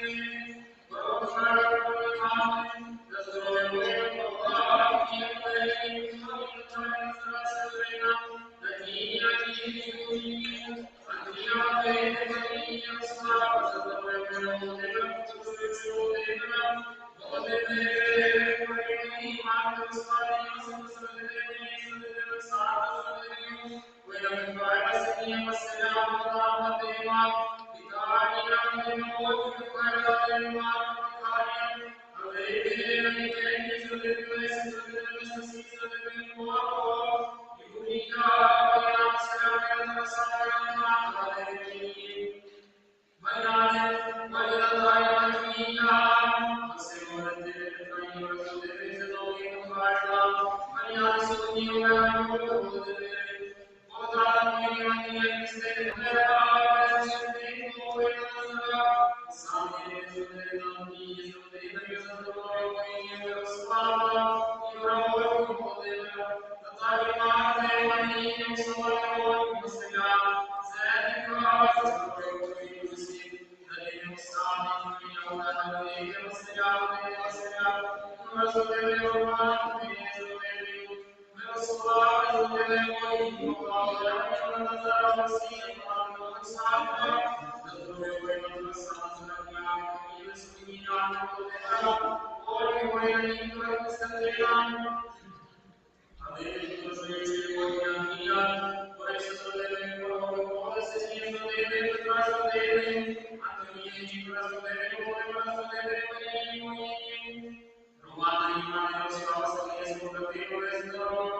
Thank you. Thank you. Romani, Romani, Romani, Romani, Romani, Romani, Romani,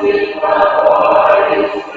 Святого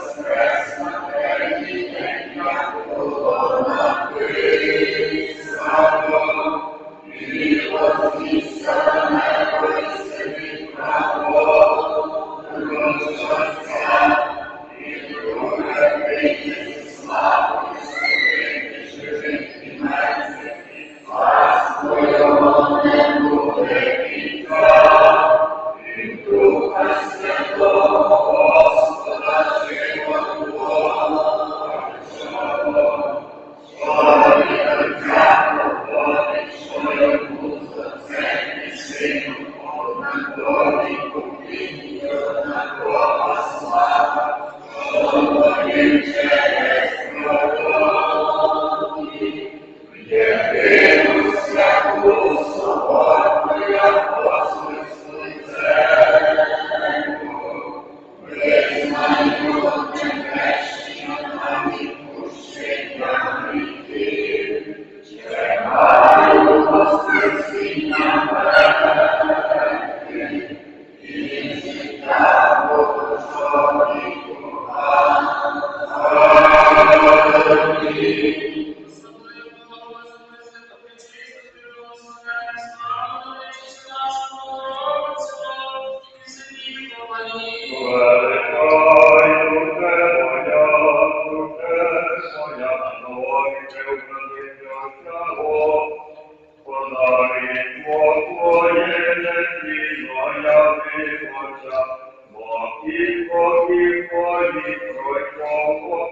us Lord,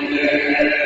الله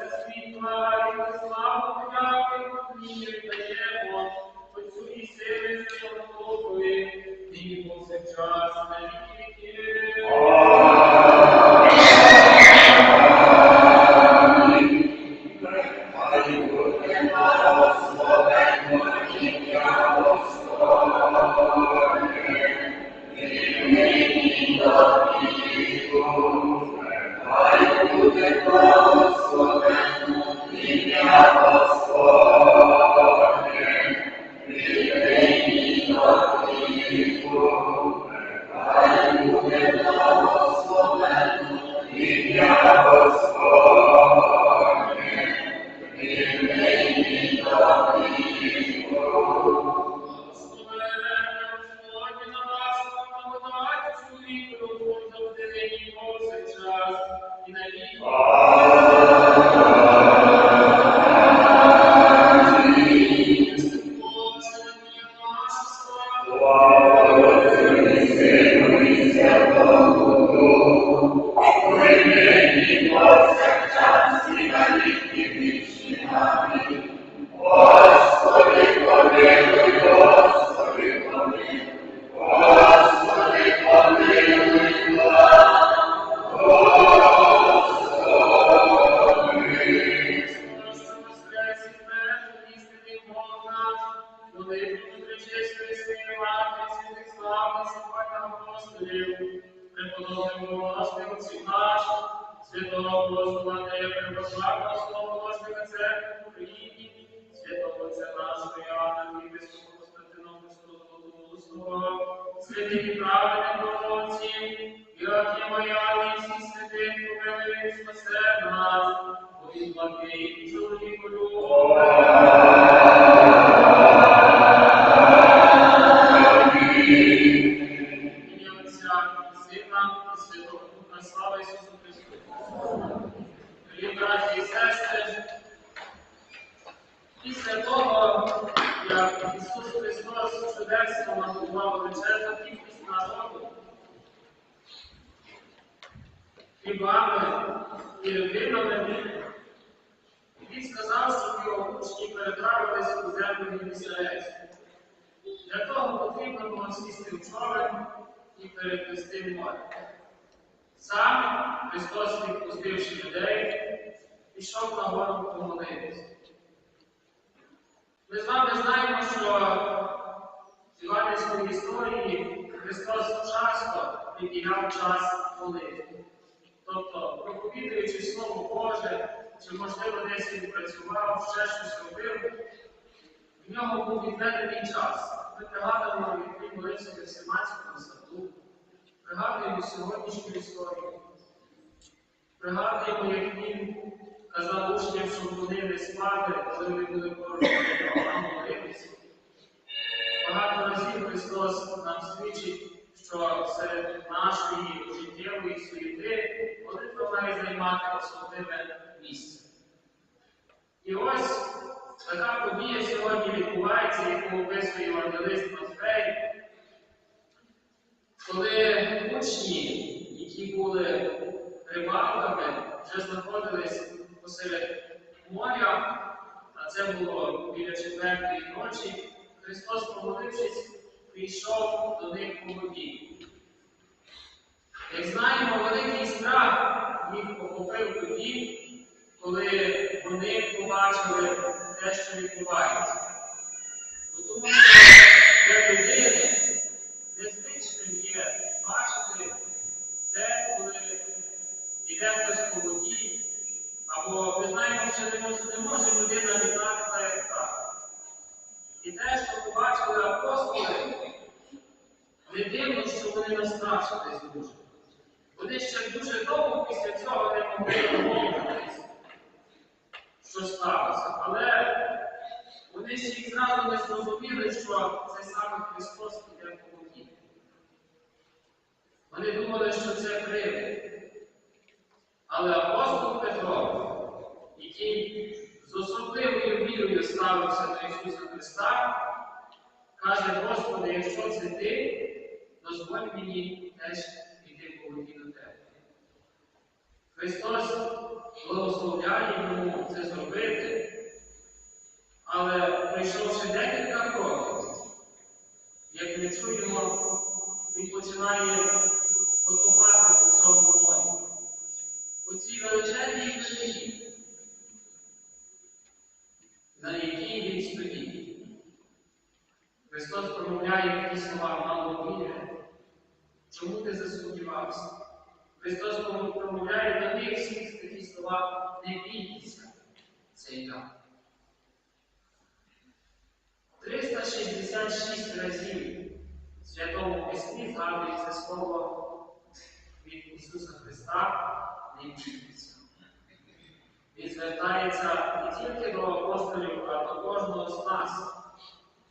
сьогодні апостолів, преподобного власних отців наших, святого апостола Андрея Препославного, Слова власника церкви в Україні, святого Отця нашого Іоанна, Єпископа Константинополя, Слова, святих і праведних пророків, Іоахіма Яни, і всіх святих, помилуй, спасе нас, бо він благий, чоловіку Ім'я хлібами і рибинами, він сказав, щоб його учні переправилися у землю Єлісаецьку. Для того потрібно було сісти в човен і переплисти море. Сам Христос, відпустивши людей, пішов на гору помолитися. Ми з вами знаємо, що в Іванівської історії Христос часто приділяв час молитви. Тобто, проповідуючи Слово Боже, чи, можливо, десь він працював, ще щось робив, в нього був відведений час. Ми пригадуємо, як він молився в Гефсиманському саду, пригадуємо сьогоднішню історію. Пригадуємо, як він казав учням, щоб вони не спали, коли вони були поруч а молилися. Багато разів Христос нам свідчить, що серед нашої життєвої суєти молитва має займати особливе місце. І ось така подія сьогодні відбувається, яку описує євангелист Матфей, коли учні, які були рибалками, вже знаходились посеред моря, а це було біля четвертої ночі, Христос, помолившись, прийшов до них по воді. Як знаємо, великий страх їх охопив тоді, коли вони побачили те, що відбувається. Тому що для людини незвичним є бачити те, коли йде хтось по воді, або ми знаємо, що не може, людина літати так, як так. І те, що побачили апостоли, не дивно, що настрашились дуже. Вони ще дуже довго після цього не могли домовитись, що сталося. Але вони ще й зразу не зрозуміли, що це саме Христос піде по воді. Вони думали, що це привид. Але апостол Петро, який з особливою вірою ставився до Ісуса Христа, каже, Господи, якщо це ти, дозволь мені теж іде, по воді до тебе. Христос благословляє йому це зробити, але пройшовши декілька кроків, як ми чуємо, він починає потопати у цьому морі. У цій величезній книзі, на якій він стоїть. Христос промовляє такі слова мало віри. Чому ти засумнівався? Христос промовляє до них всіх такі слова не бійтеся, це я. 366 разів Святому Письмі згадується слово від Ісуса Христа, не бійтеся. Він звертається не тільки до апостолів, а до кожного з нас,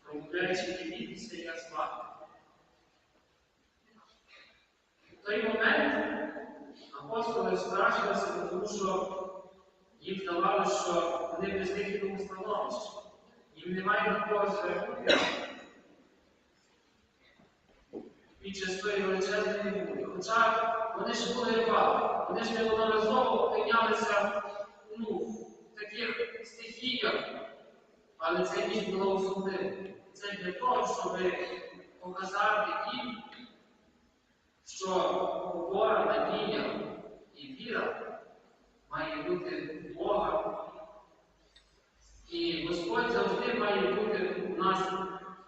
промовляючи не бійтеся, я з вами. В той момент апостоли страшилися, тому що їм здавалося, що вони без вихідному становищі. Їм немає на кого звернути під час тої величезної бури. Хоча вони ж були рибали, вони ж неодноразово опинялися ну, в таких стихіях, але це ніч було особливо. Це для того, щоб показати їм, що опора, надія і віра має бути Бога. І Господь завжди має бути у нас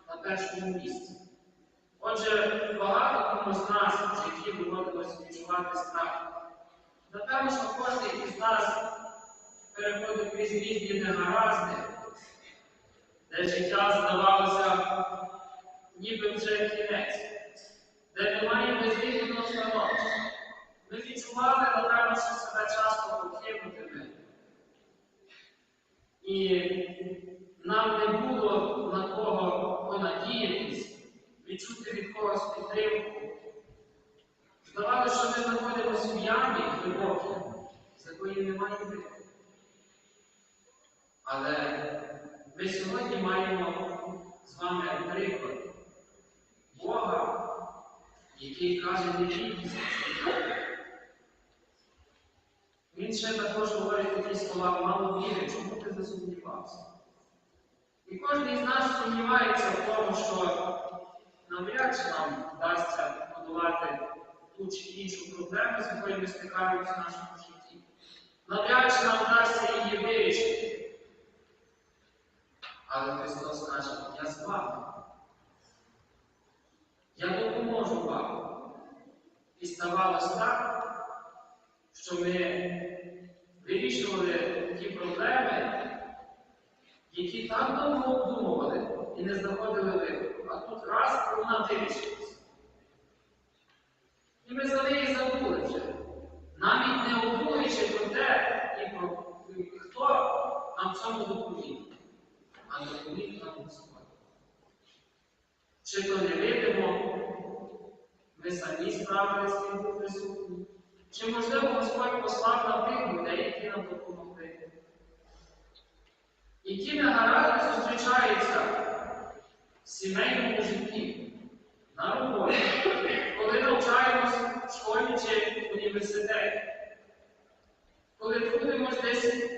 на першому місці. Отже, багато кому з нас житті доводилось відчувати страх. Напевно, що кожен із нас переходить крізь різні негаразди, де життя здавалося ніби вже кінець, де немає безвихідного становища. Ми відчували, напевно, себе часто покинутими. І нам не було на кого понадіятись, відчути від когось підтримку. Здавалося, що ми знаходимося в ямі глибокій, з якої немає виходу. Але ми сьогодні маємо з вами приклад Бога, який каже, не бійтеся. Він ще також говорить такі слова, мало віри, чому ти засумнівався? І кожен із нас сумнівається в тому, що навряд чи нам вдасться подолати ту чи іншу проблему, з якою ми стикаємося в нашому житті. Навряд чи нам вдасться її вирішити. Але Христос каже, я з вами. Я допоможу вам. І ставалося так, що ми вирішували ті проблеми, які так довго обдумували і не знаходили виходу. А тут раз вона вирішилася. І ми за неї забули вже. Навіть не обдумуючи про те, і про хто нам цьому допоміг, а допоміг нам Господь. Чи то не видимо, ми самі справилися з тим був присутній. Чи, можливо, Господь послав нам тих людей, які нам допомогли? Які негаразди зустрічаються в сімейному житті, на роботі, коли навчаємось в школі чи в університеті, коли трудимось десь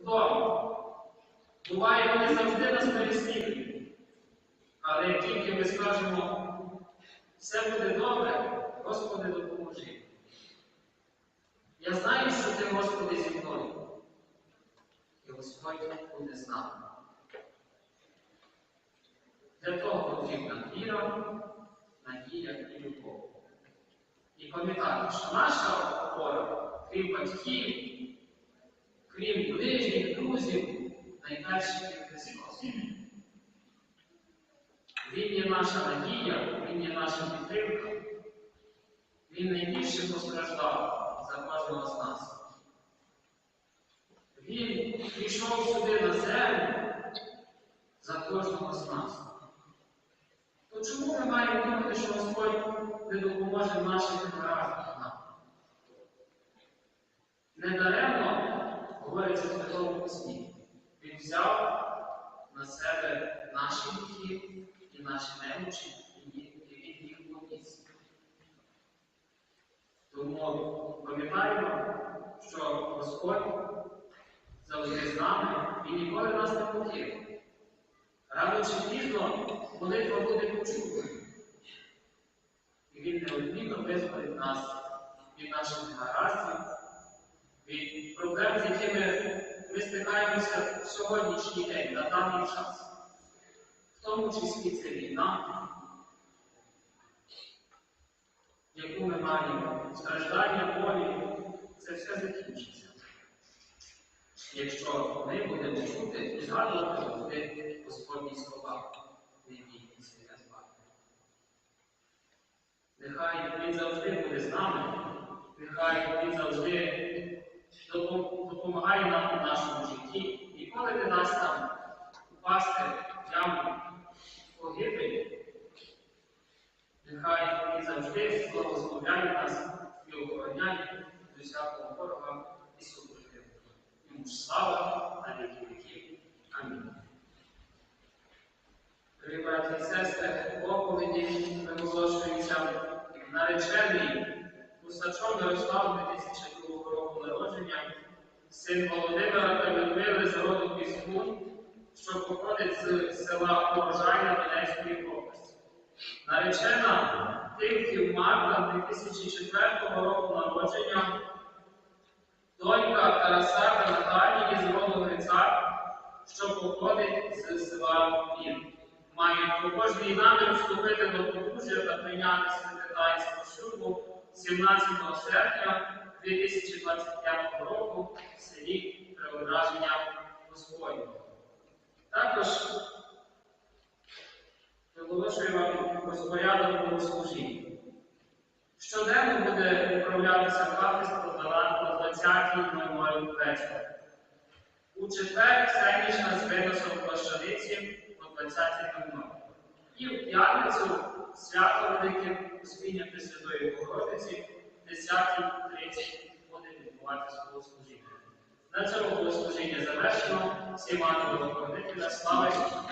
вдома. Буває, вони завжди нас переслідують. Але як тільки ми скажемо, все буде добре, Господи, допоможи. Я знаю, що ти, Господи, зі мною. І Господь буде з нами. Для того потрібна віра, надія і любов. І пам'ятати, що наша опора, крім батьків, крім ближніх, друзів, є Христос. Він є наша надія, Він є наша підтримка. Він найбільше постраждав за кожного з нас. Він прийшов сюди на землю за кожного з нас. То чому ми маємо думати, що Господь не допоможе негараздах нам? Недаремно, говориться в Святому Письмі, Він взяв на себе наші гріхи і наші немочі, і Він їх поніс. Тому пам'ятаємо, що Господь завжди з нами і ніколи нас не покинув. Рано чи пізно молитва буде почута. І Він неодмінно визволить нас від наших негараздів, від проблем, з якими ми стикаємося в сьогоднішній день, на даний час. В тому числі це війна, яку ми маємо, страждання болі, це все закінчиться. Якщо ми будемо чути і згадувати завжди Господні слова, не бійтеся я з вами. Нехай Він завжди буде з нами, нехай Він завжди допом- допомагає нам у нашому житті. Ніколи не дасть нам упасти в яму погибель. Нехай Він завжди благословляє нас і охороняє від усякого ворога і супротивника. Йому ж слава на віки віків. Амінь. Дорогі браті і сестри, оповіді виголошується наречений Усачов Мирослав 2002 року народження, син Володимира та Людмили з роду Піскун, що походить з села Урожайна Донецької області. Наречена Тимків Марта 2004 року народження, донька Тараса та Наталії з роду Грицак, що походить з села Пін. Має по кожній намір вступити до подружжя та прийняти святе таїнство шлюбу 17 серпня 2025 року в селі Преображення Господнього. Також виголошую вам розпорядок богослужіння. Щоденно буде управлятися кафедра до 20.00 вечора. У четвер всенічна з виносом плащаниці о 20.00. І в п'ятницю свято Велике Успіння Пресвятої Богородиці 10.30 буде відбуватися богослужіння. На цьому богослужіння завершено. Всім ангелам Богородителя. Слава!